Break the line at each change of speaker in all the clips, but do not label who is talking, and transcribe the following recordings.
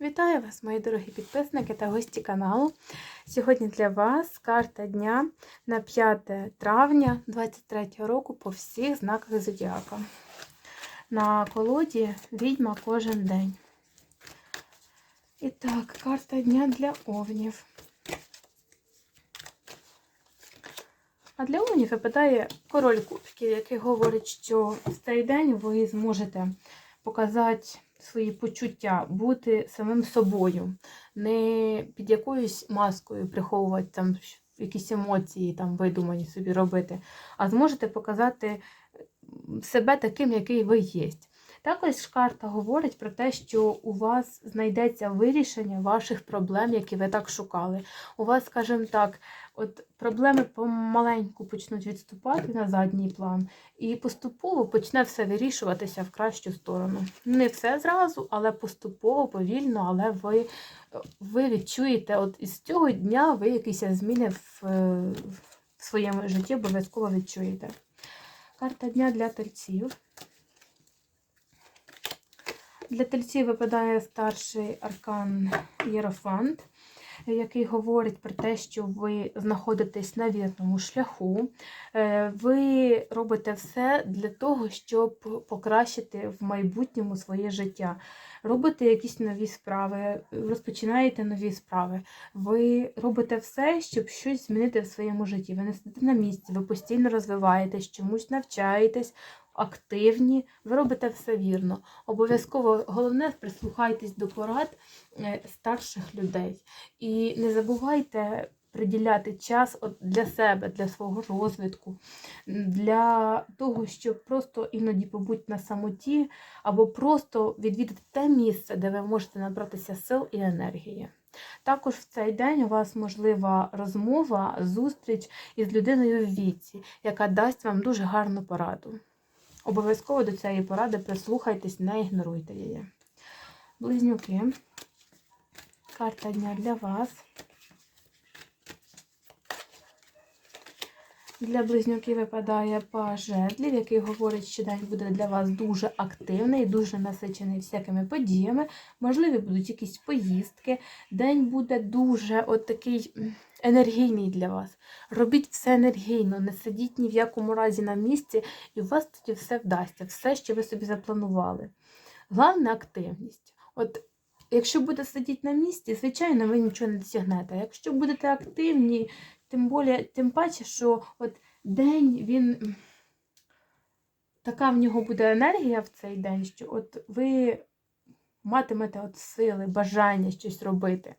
Вітаю вас, мої дорогі підписники та гості каналу. Сьогодні для вас карта дня на 5 травня 2023 року по всіх знаках Зодіака. На колоді відьма кожен день. І так, карта дня для овнів. А для овнів випадає король кубків, який говорить, що в цей день ви зможете показати свої почуття, бути самим собою, не під якоюсь маскою приховувати там якісь емоції, там видумані собі робити, а зможете показати себе таким, який ви є. Також карта говорить про те, що у вас знайдеться вирішення ваших проблем, які ви так шукали. У вас, скажімо так, от проблеми помаленьку почнуть відступати на задній план, і поступово почне все вирішуватися в кращу сторону. Не все зразу, але поступово, повільно, але ви ви відчуєте, от із цього дня ви якісь зміни в, в своєму житті обов'язково відчуєте. Карта дня для тельців. Для тельців випадає старший аркан Єрофант, який говорить про те, що ви знаходитесь на вірному шляху. Ви робите все для того, щоб покращити в майбутньому своє життя. Робите якісь нові справи, розпочинаєте нові справи. Ви робите все, щоб щось змінити в своєму житті. Ви не сидите на місці, ви постійно розвиваєтесь, чомусь навчаєтесь активні, ви робите все вірно. Обов'язково головне прислухайтесь до порад е, старших людей. І не забувайте приділяти час для себе, для свого розвитку, для того, щоб просто іноді побути на самоті, або просто відвідати те місце, де ви можете набратися сил і енергії. Також в цей день у вас можлива розмова, зустріч із людиною в віці, яка дасть вам дуже гарну пораду. Обов'язково до цієї поради прислухайтесь, не ігноруйте її. Близнюки. Карта дня для вас. Для близнюків випадає жезлів, який говорить, що день буде для вас дуже активний, дуже насичений всякими подіями. Можливі будуть якісь поїздки. День буде дуже от такий енергійний для вас. Робіть все енергійно, не сидіть ні в якому разі на місці, і у вас тоді все вдасться, все, що ви собі запланували. Головне активність. От Якщо будете сидіти на місці, звичайно, ви нічого не досягнете. Якщо будете активні, тим більше, тим паче, що от день він така в нього буде енергія в цей день, що от ви матимете от сили, бажання щось робити.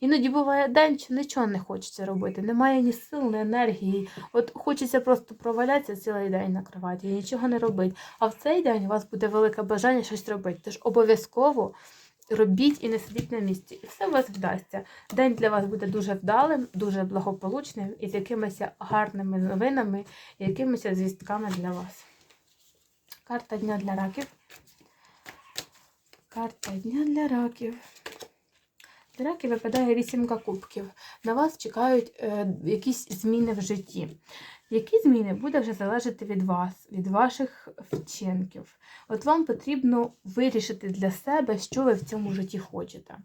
Іноді буває день, що нічого не хочеться робити. Немає ні сил, ні енергії. От хочеться просто провалятися цілий день на кроваті і нічого не робити. А в цей день у вас буде велике бажання щось робити. Тож обов'язково робіть і не сидіть на місці. І все у вас вдасться. День для вас буде дуже вдалим, дуже благополучним і з якимись гарними новинами, і якимись звістками для вас. Карта дня для раків. Карта дня для раків. Для раків випадає вісімка кубків. На вас чекають е, якісь зміни в житті. Які зміни буде вже залежати від вас, від ваших вчинків. От вам потрібно вирішити для себе, що ви в цьому житті хочете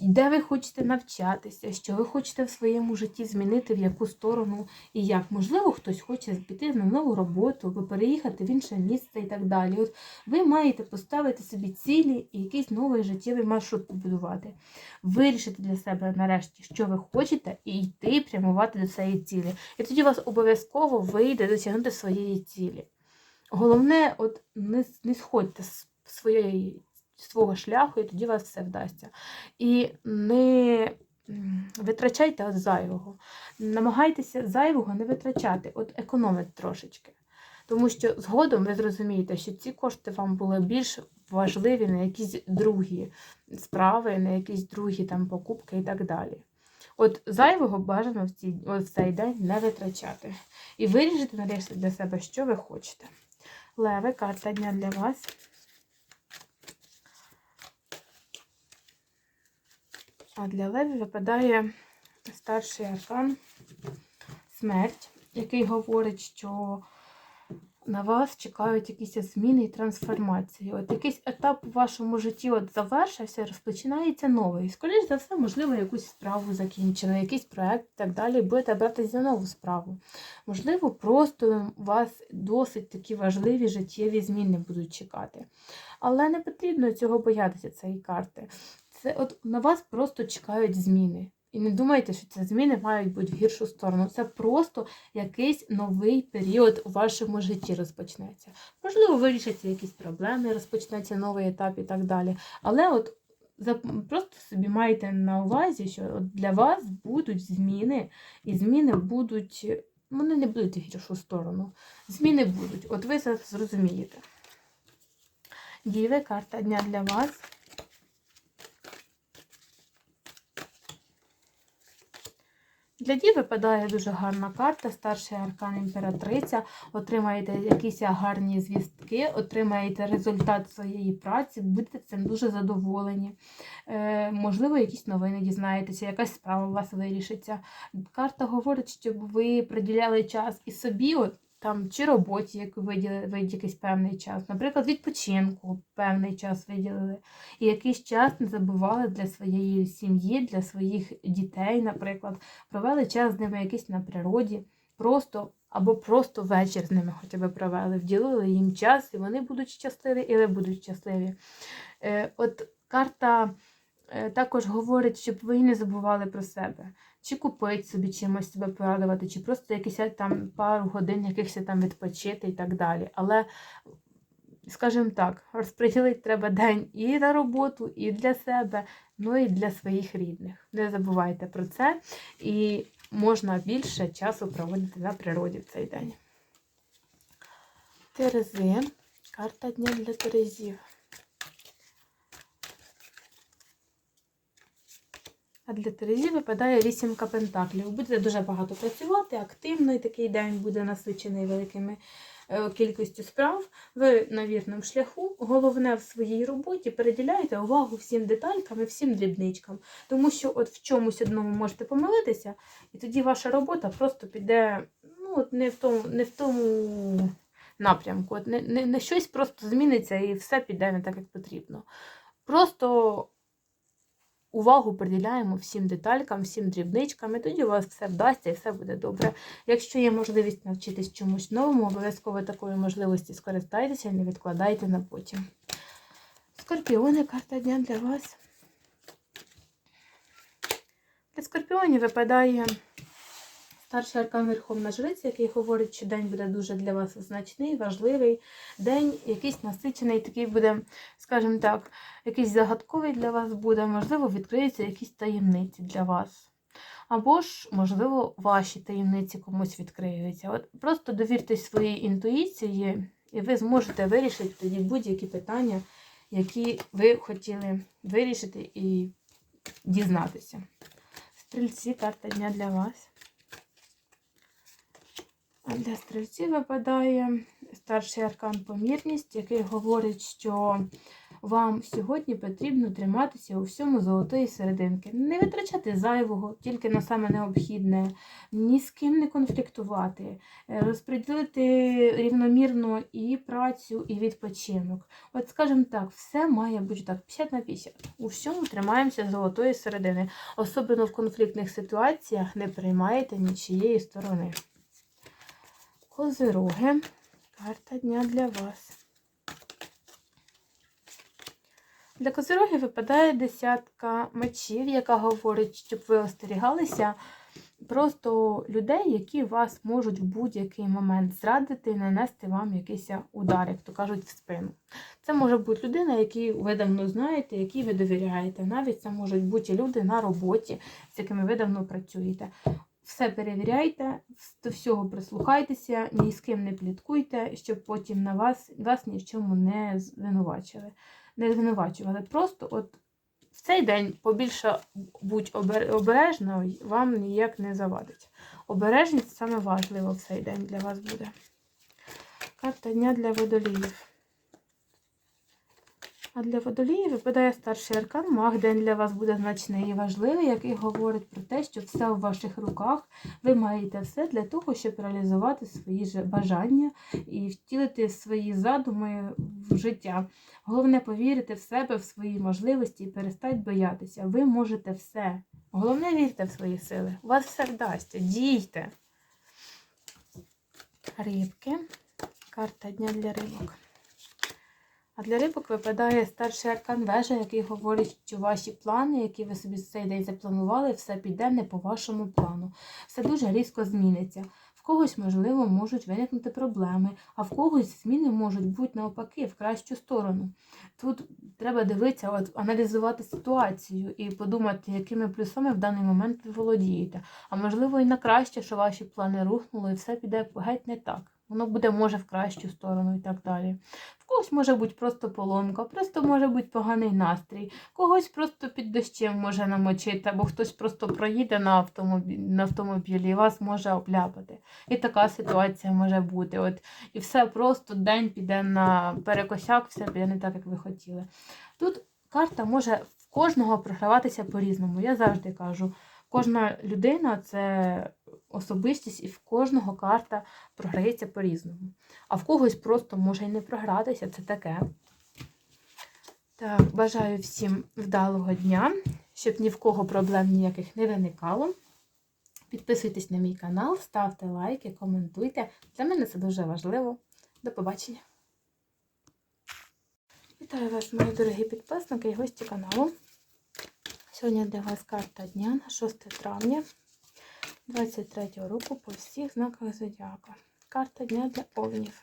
де ви хочете навчатися, що ви хочете в своєму житті змінити, в яку сторону і як. Можливо, хтось хоче піти на нову роботу, або переїхати в інше місце і так далі. От Ви маєте поставити собі цілі і якийсь новий життєвий маршрут побудувати. Вирішити для себе нарешті, що ви хочете, і йти прямувати до цієї цілі. І тоді у вас обов'язково вийде досягнути своєї цілі. Головне, от не, не сходьте з своєї свого шляху, і тоді вас все вдасться. І не витрачайте от зайвого. Намагайтеся зайвого не витрачати, от економити трошечки. Тому що згодом ви зрозумієте, що ці кошти вам були більш важливі на якісь другі справи, на якісь другі там покупки і так далі. От зайвого бажано в цей, в цей день не витрачати. І вирішити нарешті для себе, що ви хочете. Леви, карта дня для вас. А для Леві випадає старший аркан смерть, який говорить, що на вас чекають якісь зміни і трансформації. От якийсь етап у вашому житті от завершився, розпочинається новий. Скоріше за все, можливо, якусь справу закінчили, якийсь проект і так далі. Будете братися за нову справу. Можливо, просто у вас досить такі важливі життєві зміни будуть чекати. Але не потрібно цього боятися, цієї карти. Це от на вас просто чекають зміни. І не думайте, що ці зміни мають бути в гіршу сторону. Це просто якийсь новий період у вашому житті розпочнеться. Можливо, вирішаться якісь проблеми, розпочнеться новий етап і так далі. Але от просто собі маєте на увазі, що от для вас будуть зміни, і зміни будуть. Вони не будуть в гіршу сторону. Зміни будуть. От ви це зрозумієте. Діви, карта дня для вас. Для Діви випадає дуже гарна карта, старший аркан імператриця. Отримаєте якісь гарні звістки, отримаєте результат своєї праці, будете цим дуже задоволені. Е, можливо, якісь новини дізнаєтеся, якась справа у вас вирішиться. Карта говорить, щоб ви приділяли час і собі, от, там, чи роботі, яку виділили ви якийсь певний час, наприклад, відпочинку певний час виділили, і якийсь час не забували для своєї сім'ї, для своїх дітей, наприклад, провели час з ними якийсь на природі, просто або просто вечір з ними хоча б провели, вділили їм час, і вони будуть щасливі, і ви будуть щасливі. Е, от карта також говорить, щоб ви не забували про себе. Чи купити собі чимось себе порадувати, чи просто якісь там пару годин якихось там відпочити і так далі. Але, скажімо так, розподілити треба день і на роботу, і для себе, ну і для своїх рідних. Не забувайте про це. І можна більше часу проводити на природі в цей день. Терези. Карта дня для Терезів. А для Терезі випадає вісімка пентаклів. Будете дуже багато працювати, активний такий день буде насичений великими е, кількістю справ. Ви на вірному шляху. Головне в своїй роботі переділяйте увагу всім деталькам і всім дрібничкам. Тому що от в чомусь одному можете помилитися, і тоді ваша робота просто піде ну, от не в тому, не в тому напрямку. От не, не, не щось просто зміниться і все піде не так, як потрібно. Просто увагу приділяємо всім деталькам, всім дрібничкам, і тоді у вас все вдасться і все буде добре. Якщо є можливість навчитись чомусь новому, обов'язково такої можливості скористайтеся і не відкладайте на потім. Скорпіони, карта дня для вас. Для скорпіонів випадає старший аркан Верховна Жриця, який говорить, що день буде дуже для вас значний, важливий. День якийсь насичений, такий буде, скажімо так, якийсь загадковий для вас буде, можливо, відкриються якісь таємниці для вас. Або ж, можливо, ваші таємниці комусь відкриються. От Просто довіртесь своїй інтуїції, і ви зможете вирішити тоді будь-які питання, які ви хотіли вирішити і дізнатися. Стрільці, карта дня для вас. Для стрільців випадає старший аркан помірність, який говорить, що вам сьогодні потрібно триматися у всьому золотої серединки. Не витрачати зайвого, тільки на саме необхідне, ні з ким не конфліктувати, е, розподілити рівномірно і працю, і відпочинок. От, скажімо так, все має бути так 50 на 50. У всьому тримаємося золотої середини. Особливо в конфліктних ситуаціях не приймаєте нічієї сторони. Козироги. Карта дня для вас. Для козирогів випадає десятка мечів, яка говорить, щоб ви остерігалися просто людей, які вас можуть в будь-який момент зрадити і нанести вам якийсь удар, як то кажуть, в спину. Це може бути людина, яку ви давно знаєте, якій ви довіряєте. Навіть це можуть бути люди на роботі, з якими ви давно працюєте. Все перевіряйте, до всього прислухайтеся, ні з ким не пліткуйте, щоб потім на вас вас ні в чому не звинувачили. Не звинувачували. Просто от в цей день побільше будь обережно, вам ніяк не завадить. Обережність саме важливо в цей день для вас буде. Карта дня для водоліїв. А для водолії випадає старший аркан. Маг день для вас буде значний і важливий, який говорить про те, що все в ваших руках. Ви маєте все для того, щоб реалізувати свої бажання і втілити свої задуми в життя. Головне повірити в себе, в свої можливості і перестать боятися. Ви можете все. Головне вірте в свої сили. У вас все вдасться. Дійте. Рибки. Карта дня для рибок. А для рибок випадає старший аркан вежа, який говорить, що ваші плани, які ви собі цей день запланували, все піде не по вашому плану. Все дуже різко зміниться. В когось, можливо, можуть виникнути проблеми, а в когось зміни можуть бути навпаки в кращу сторону. Тут треба дивитися, от, аналізувати ситуацію і подумати, якими плюсами в даний момент ви володієте. А можливо, і на краще, що ваші плани рухнули, і все піде геть не так. Воно буде може в кращу сторону і так далі. В когось може бути просто поломка, просто може бути поганий настрій, когось просто під дощем може намочити, або хтось просто проїде на автомобілі, на автомобілі і вас може обляпати. І така ситуація може бути. От, і все просто день піде на перекосяк, все піде не так, як ви хотіли. Тут карта може в кожного програватися по-різному. Я завжди кажу, кожна людина це особистість, і в кожного карта програється по-різному. А в когось просто може й не програтися, це таке. Так, бажаю всім вдалого дня, щоб ні в кого проблем ніяких не виникало. Підписуйтесь на мій канал, ставте лайки, коментуйте. Для мене це дуже важливо. До побачення. Вітаю вас, мої дорогі підписники і гості каналу. Сьогодні для вас карта дня на 6 травня 23 року по всіх знаках зодіака. Карта дня для овнів.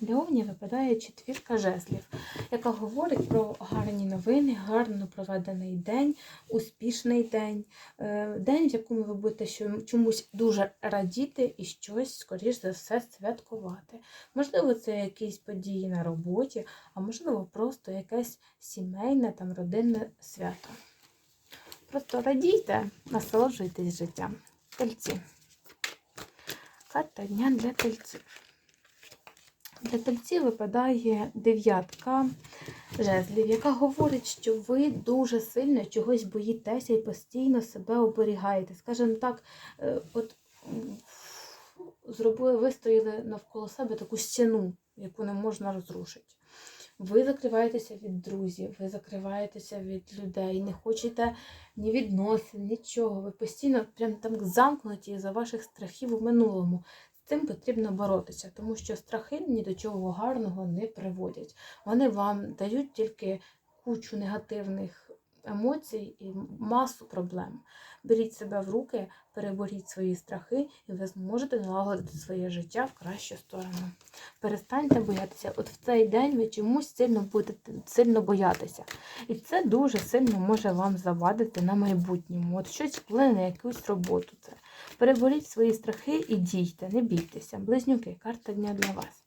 Для овнів випадає четвірка жезлів, яка говорить про гарні новини, гарно проведений день, успішний день, е, день, в якому ви будете чомусь дуже радіти і щось, скоріш за все, святкувати. Можливо, це якісь події на роботі, а можливо, просто якесь сімейне там родинне свято. Просто радійте, насолоджуйтесь життям. Тельці. Карта дня для тельців. Для тельців випадає дев'ятка жезлів, яка говорить, що ви дуже сильно чогось боїтеся і постійно себе оберігаєте. Скажімо так, е, от зробили, вистояли навколо себе таку стіну, яку не можна розрушити. Ви закриваєтеся від друзів, ви закриваєтеся від людей, не хочете ні відносин, нічого. Ви постійно прям там замкнуті за ваших страхів у минулому. Цим потрібно боротися, тому що страхи ні до чого гарного не приводять. Вони вам дають тільки кучу негативних емоцій і масу проблем. Беріть себе в руки, переборіть свої страхи, і ви зможете налагодити своє життя в кращу сторону. Перестаньте боятися. От в цей день ви чомусь сильно будете сильно боятися. І це дуже сильно може вам завадити на майбутньому. От щось вплине на якусь роботу. Це. Переборіть свої страхи і дійте, не бійтеся. Близнюки, карта дня для вас.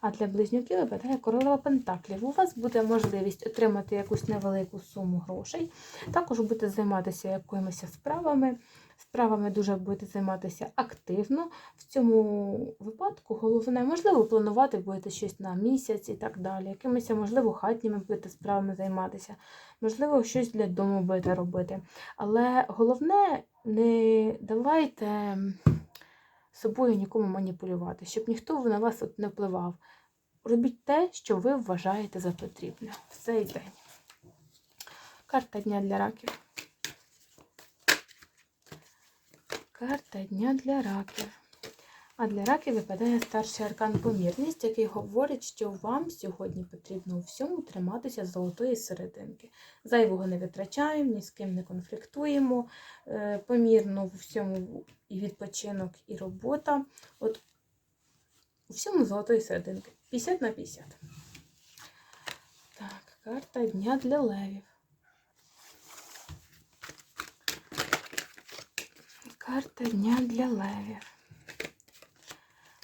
А для близнюків випадає королева Пентаклів. У вас буде можливість отримати якусь невелику суму грошей. Також будете займатися якимись справами. Справами дуже будете займатися активно. В цьому випадку головне, можливо, планувати будете щось на місяць і так далі. Якимись, можливо, хатніми будете справами займатися, можливо, щось для дому будете робити. Але головне, не давайте собою нікому маніпулювати, щоб ніхто на вас от не впливав. Робіть те, що ви вважаєте за потрібне в цей день. Карта дня для раків. Карта дня для раків. А для раків випадає старший аркан помірність, який говорить, що вам сьогодні потрібно у всьому триматися золотої серединки. Зайвого не витрачаємо, ні з ким не конфліктуємо, е, помірно в всьому і відпочинок, і робота. От у всьому золотої серединки. 50 на 50. Так, карта дня для левів. Карта дня для левів.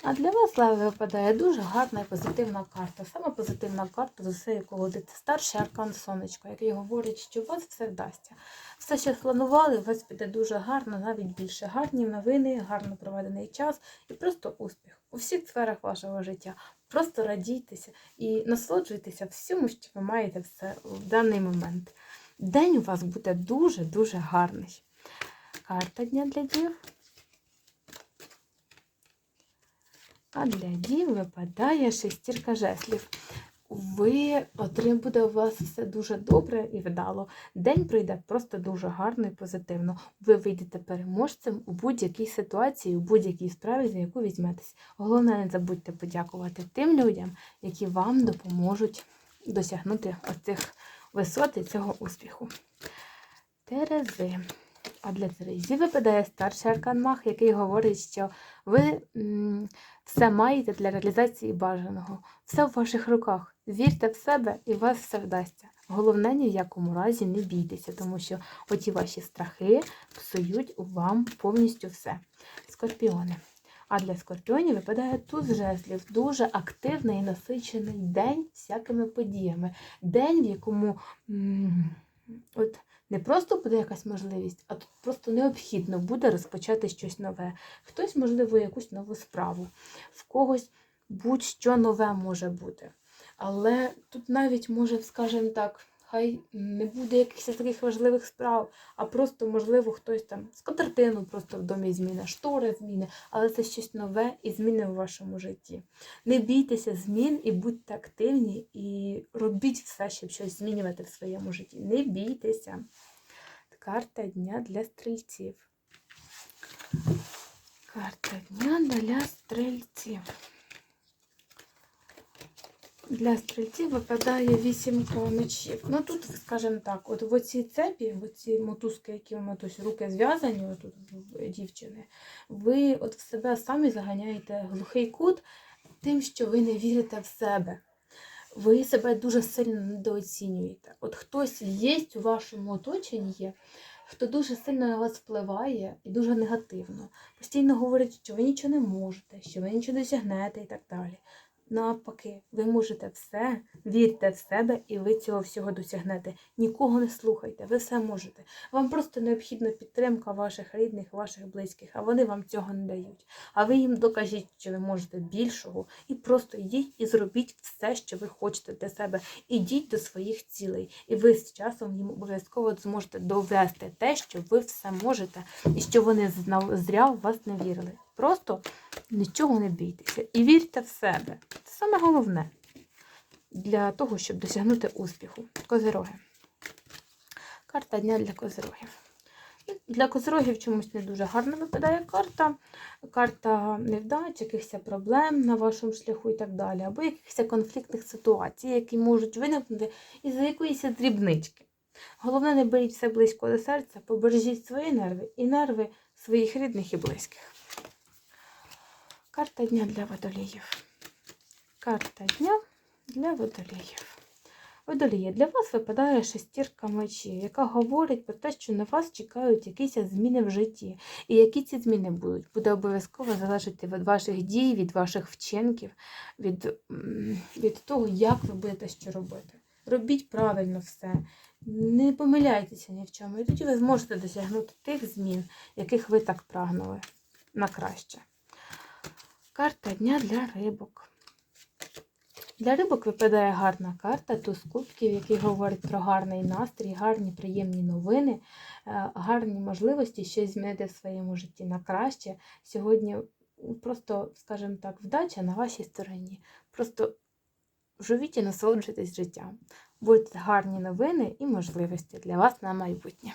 А для вас, леви, випадає дуже гарна і позитивна карта. Саме позитивна карта з усієї колоди. Це старший аркан сонечко, який говорить, що у вас все вдасться. Все, що спланували, у вас піде дуже гарно, навіть більше. Гарні новини, гарно проведений час і просто успіх у всіх сферах вашого життя. Просто радійтеся і насолоджуйтеся всьому, що ви маєте все в даний момент. День у вас буде дуже-дуже гарний. Карта дня для дів. А для дів випадає шестірка жеслів. Ви отрим у вас все дуже добре і вдало. День пройде просто дуже гарно і позитивно. Ви вийдете переможцем у будь-якій ситуації, у будь-якій справі, за яку візьметесь. Головне, не забудьте подякувати тим людям, які вам допоможуть досягнути оцих висот і цього успіху. Терези. А для Терезі випадає старший аркан Мах, який говорить, що ви все маєте для реалізації бажаного. Все в ваших руках. Вірте в себе і вас все вдасться. Головне, ні в якому разі не бійтеся, тому що оті ваші страхи псують вам повністю все. Скорпіони. А для скорпіонів випадає туз жезлів. Дуже активний і насичений день всякими подіями. День, в якому от не просто буде якась можливість, а тут просто необхідно буде розпочати щось нове. Хтось, можливо, якусь нову справу, в когось будь-що нове може бути. Але тут навіть може, скажімо так, хай не буде якихось таких важливих справ, а просто, можливо, хтось там скатертину просто в домі зміни, штори зміни, але це щось нове і зміни у вашому житті. Не бійтеся змін і будьте активні, і робіть все, щоб щось змінювати в своєму житті. Не бійтеся. Карта дня для стрільців. Карта дня для стрільців. Для стрільців випадає вісімка мечів. Ну тут, скажімо так, от в оцій цепі, в оці мотузки, які у матусь руки зв'язані, отут дівчини, ви от в себе самі заганяєте глухий кут тим, що ви не вірите в себе. Ви себе дуже сильно недооцінюєте. От хтось є у вашому оточенні, хто дуже сильно на вас впливає і дуже негативно. Постійно говорить, що ви нічого не можете, що ви нічого досягнете і так далі. Навпаки, ви можете все, вірте в себе, і ви цього всього досягнете. Нікого не слухайте, ви все можете. Вам просто необхідна підтримка ваших рідних, ваших близьких, а вони вам цього не дають. А ви їм докажіть, що ви можете більшого, і просто йдіть і зробіть все, що ви хочете для себе. Ідіть до своїх цілей, і ви з часом їм обов'язково зможете довести те, що ви все можете, і що вони зря в вас не вірили. Просто нічого не бійтеся і вірте в себе. Це саме головне для того, щоб досягнути успіху. Козироги. Карта дня для козирогів. Для козирогів чомусь не дуже гарно випадає карта. Карта невдач, якихось проблем на вашому шляху і так далі, або якихось конфліктних ситуацій, які можуть виникнути із-за якоїсь дрібнички. Головне, не беріть все близько до серця, побережіть свої нерви і нерви своїх рідних і близьких. Карта дня для водоліїв. Карта дня для водоліїв. Водолії, для вас випадає шестірка мечів, яка говорить про те, що на вас чекають якісь зміни в житті. І які ці зміни будуть, буде обов'язково залежати від ваших дій, від ваших вчинків, від, від того, як ви будете що робити. Робіть правильно все, не помиляйтеся ні в чому. І тоді ви зможете досягнути тих змін, яких ви так прагнули на краще. Карта дня для рибок. Для рибок випадає гарна карта, туз кубків, який говорить про гарний настрій, гарні приємні новини, е, гарні можливості щось змінити в своєму житті на краще. Сьогодні просто, скажімо так, вдача на вашій стороні. Просто живіть і насолоджуйтесь життям. Будуть гарні новини і можливості для вас на майбутнє.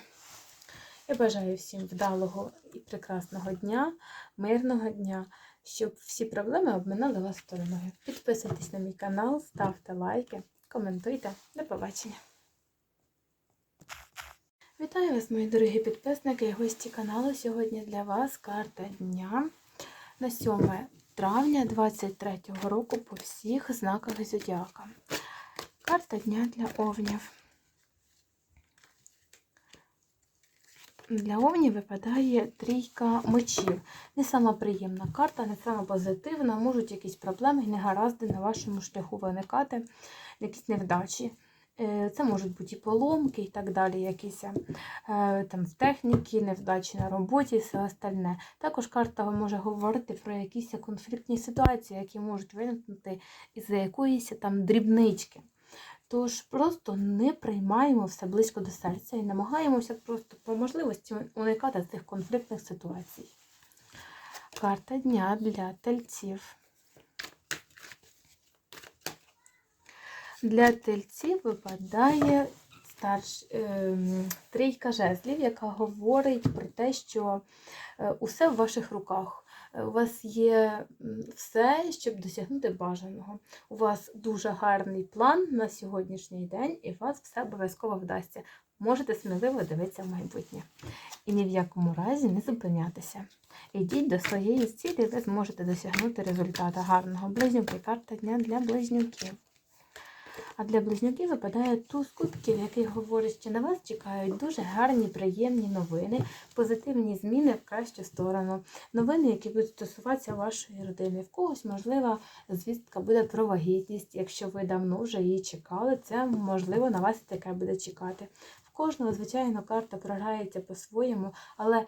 Я бажаю всім вдалого і прекрасного дня, мирного дня, щоб всі проблеми обминали вас стороною. Підписуйтесь на мій канал, ставте лайки, коментуйте. До побачення. Вітаю вас, мої дорогі підписники і гості каналу. Сьогодні для вас карта дня на 7 травня 2023 року по всіх знаках зодіака. Карта дня для овнів. Для овнів випадає трійка мечів. Не сама приємна карта, не сама позитивна. Можуть якісь проблеми негаразди на вашому шляху виникати, якісь невдачі. Е, Це можуть бути і поломки, і так далі, якісь е, там техніки, невдачі на роботі, і все остальне. Також карта може говорити про якісь конфліктні ситуації, які можуть виникнути із-за якоїсь там дрібнички. Тож просто не приймаємо все близько до серця і намагаємося просто по можливості уникати цих конфліктних ситуацій. Карта дня для тельців. Для тельців випадає старш, е, трійка жезлів, яка говорить про те, що е, усе в ваших руках. Е, У вас є все, щоб досягнути бажаного. У вас дуже гарний план на сьогоднішній день, і у вас все обов'язково вдасться. Можете сміливо дивитися в майбутнє. І ні в якому разі не зупинятися. Ідіть до своєї цілі, ви зможете досягнути результату гарного близнюки. Карта дня для близнюків. А для близнюків випадає туз кубків, який говорить, що на вас чекають дуже гарні, приємні новини, позитивні зміни в кращу сторону. Новини, які будуть стосуватися вашої родини. В когось, можливо, звістка буде про вагітність. Якщо ви давно вже її чекали, це можливо на вас таке буде чекати. В кожного, звичайно, карта програється по-своєму, але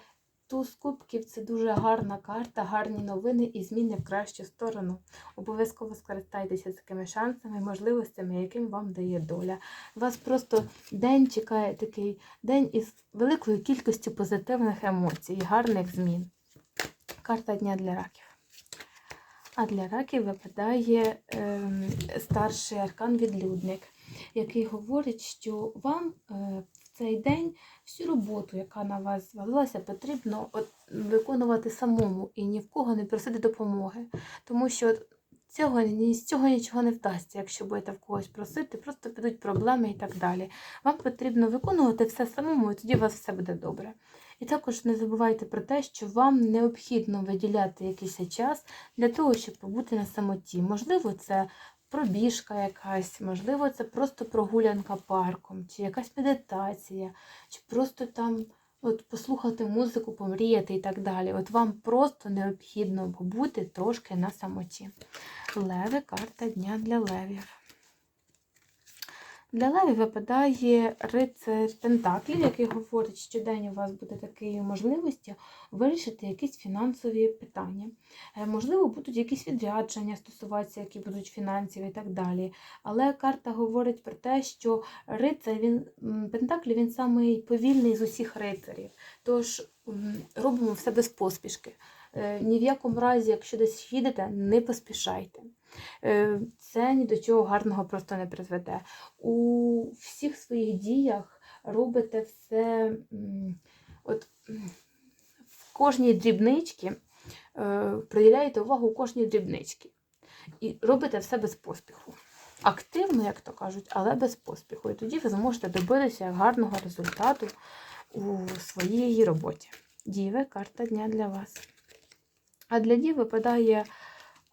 туз кубків це дуже гарна карта, гарні новини і зміни в кращу сторону. Обов'язково скористайтеся такими шансами, можливостями, яким вам дає доля. Вас просто день чекає такий день із великою кількістю позитивних емоцій, гарних змін. Карта дня для раків. А для раків випадає ем, старший аркан відлюдник, який говорить, що вам е, цей день всю роботу, яка на вас звалилася, потрібно от, виконувати самому і ні в кого не просити допомоги. Тому що цього, з цього нічого не вдасться, якщо будете в когось просити, просто підуть проблеми і так далі. Вам потрібно виконувати все самому, і тоді у вас все буде добре. І також не забувайте про те, що вам необхідно виділяти якийсь час для того, щоб побути на самоті. Можливо, це пробіжка якась, можливо, це просто прогулянка парком, чи якась медитація, чи просто там от послухати музику, помріяти і так далі. От вам просто необхідно побути трошки на самоті. Леви, карта дня для левів. Для левів випадає рицар Пентаклів, який говорить, що день у вас буде такою можливістю вирішити якісь фінансові питання. Е, Можливо, будуть якісь відрядження стосуватися, які будуть фінансів і так далі. Але карта говорить про те, що рицар, він, Пентаклі він самий повільний з усіх рицарів. Тож робимо все без поспішки. Е, Ні в якому разі, якщо десь їдете, не поспішайте. Е, Це ні до чого гарного просто не призведе. У всіх своїх діях робите все от, в кожній дрібничці, е, приділяєте увагу у кожній дрібничці. І робите все без поспіху. Активно, як то кажуть, але без поспіху. І тоді ви зможете добитися гарного результату у своїй роботі. Діви, карта дня для вас. А для дів випадає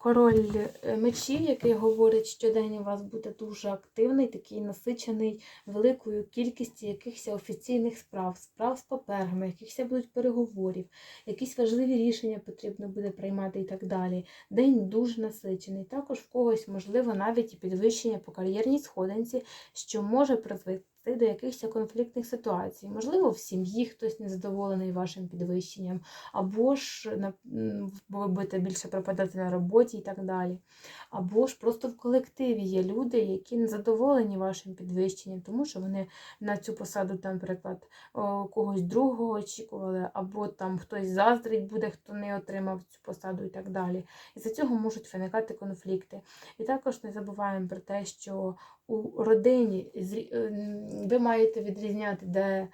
король е, мечів, який говорить, що день у вас буде дуже активний, такий насичений великою кількістю якихось офіційних справ, справ з паперами, якихось будуть переговорів, якісь важливі рішення потрібно буде приймати і так далі. День дуже насичений. Також в когось, можливо, навіть і підвищення по кар'єрній сходинці, що може призвести до якихось конфліктних ситуацій. Можливо, в сім'ї хтось незадоволений вашим підвищенням, або ж ви будете більше пропадати на роботі і так далі. Або ж просто в колективі є люди, які не задоволені вашим підвищенням, тому що вони на цю посаду, наприклад, когось другого очікували, або там хтось заздрить буде, хто не отримав цю посаду і так далі. І за цього можуть виникати конфлікти. І також не забуваємо про те, що у родині ем, ви маєте відрізняти, де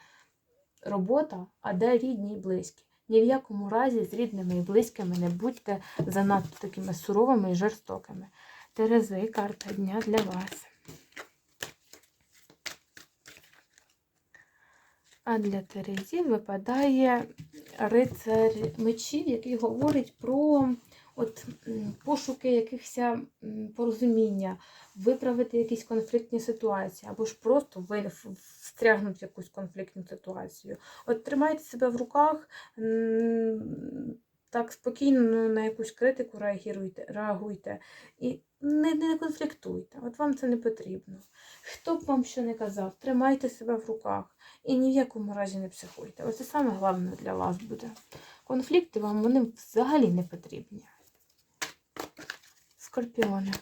робота, а де рідні і близькі. Ні в якому разі з рідними і близькими не будьте занадто такими суровими і жорстокими. Терези, карта дня для вас. А для Терезів випадає рицар мечів, який говорить про от, пошуки якихось порозуміння, виправити якісь конфліктні ситуації, або ж просто ви встрягнути в якусь конфліктну ситуацію. От тримайте себе в руках, так спокійно ну, на якусь критику реагуйте, реагуйте і не, не конфліктуйте. От вам це не потрібно. Хто б вам що не казав, тримайте себе в руках і ні в якому разі не психуйте. Оце саме головне для вас буде. Конфлікти вам вони взагалі не потрібні. Скорпіони.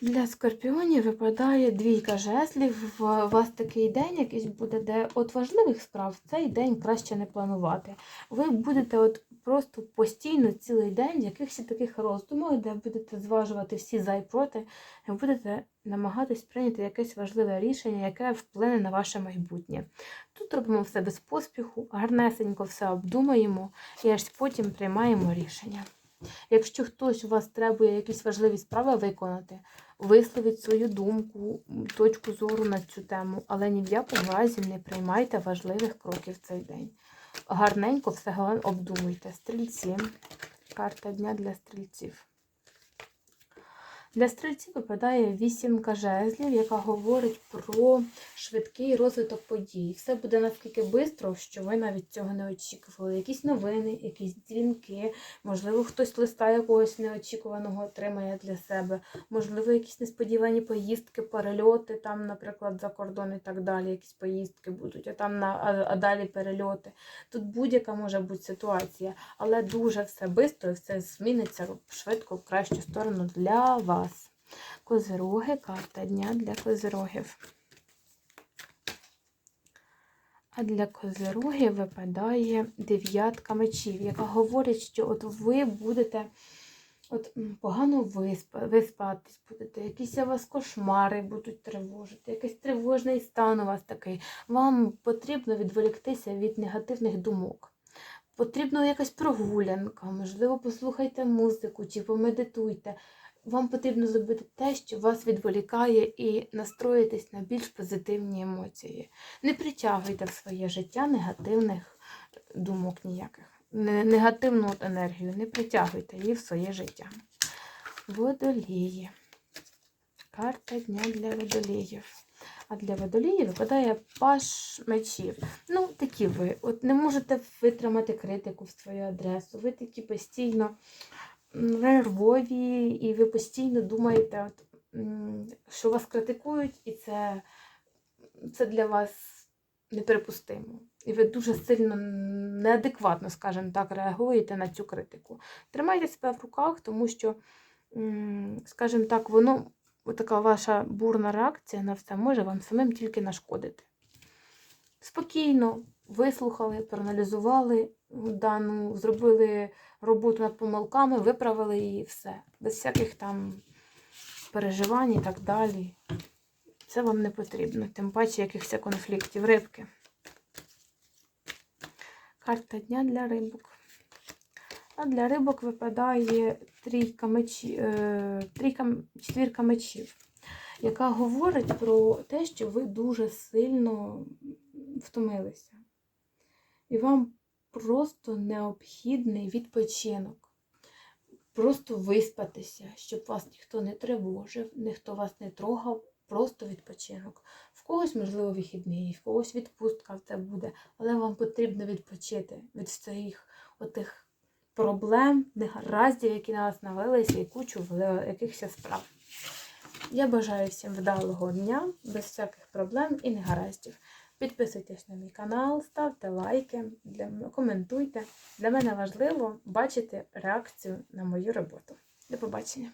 Для скорпіонів випадає двійка жезлів. У вас такий день якийсь буде, де от важливих справ цей день краще не планувати. Ви будете от просто постійно цілий день в якихось таких роздумах, де будете зважувати всі за і проти, і будете намагатись прийняти якесь важливе рішення, яке вплине на ваше майбутнє. Тут робимо все без поспіху, гарнесенько все обдумаємо і аж потім приймаємо рішення. Якщо хтось у вас требує якісь важливі справи виконати, висловіть свою думку, точку зору на цю тему, але ні в якому разі не приймайте важливих кроків в цей день. Гарненько все га- обдумуйте. Стрільці. Карта дня для стрільців. Для стрільців випадає вісімка жезлів, яка говорить про швидкий розвиток подій. Все буде наскільки швидко, що ви навіть цього не очікували. Якісь новини, якісь дзвінки, можливо, хтось листа якогось неочікуваного отримає для себе, можливо, якісь несподівані поїздки, перельоти, там, наприклад, за кордон і так далі, якісь поїздки будуть, а там на а, а далі перельоти. Тут будь-яка може бути ситуація, але дуже все швидко і все зміниться швидко в кращу сторону для вас. Козироги, карта дня для козирогів. А для козирогів випадає дев'ятка мечів, яка говорить, що от ви будете от, погано виспатись будете, якісь у вас кошмари будуть тривожити, якийсь тривожний стан у вас такий. Вам потрібно відволіктися від негативних думок. Потрібна якась прогулянка, можливо, послухайте музику чи помедитуйте. Вам потрібно зробити те, що вас відволікає, і настроїтись на більш позитивні емоції. Не притягуйте в своє життя негативних думок ніяких. Негативну енергію, не притягуйте її в своє життя. Водолії. Карта дня для водоліїв. А для водоліїв випадає паш мечів. Ну, такі ви. От не можете витримати критику в свою адресу. Ви такі постійно нервові, і ви постійно думаєте, от, що вас критикують, і це, це для вас неприпустимо. І ви дуже сильно неадекватно, скажімо так, реагуєте на цю критику. Тримайте себе в руках, тому що, скажімо так, воно, така ваша бурна реакція на все може вам самим тільки нашкодити. Спокійно вислухали, проаналізували дану, зробили роботу над помилками, виправили її все. Без всяких там переживань і так далі. Це вам не потрібно, тим паче якихось конфліктів. Рибки. Карта дня для рибок. А для рибок випадає трійка мечі, е, трійка, четвірка мечів, яка говорить про те, що ви дуже сильно втомилися. І вам просто необхідний відпочинок. Просто виспатися, щоб вас ніхто не тривожив, ніхто вас не трогав, просто відпочинок. В когось, можливо, вихідний, в когось відпустка це буде, але вам потрібно відпочити від своїх отих проблем, негараздів, які на вас навелися, і кучу якихось справ. Я бажаю всім вдалого дня, без всяких проблем і негараздів. Підписуйтесь на мій канал, ставте лайки, коментуйте. Для мене важливо бачити реакцію на мою роботу. До побачення!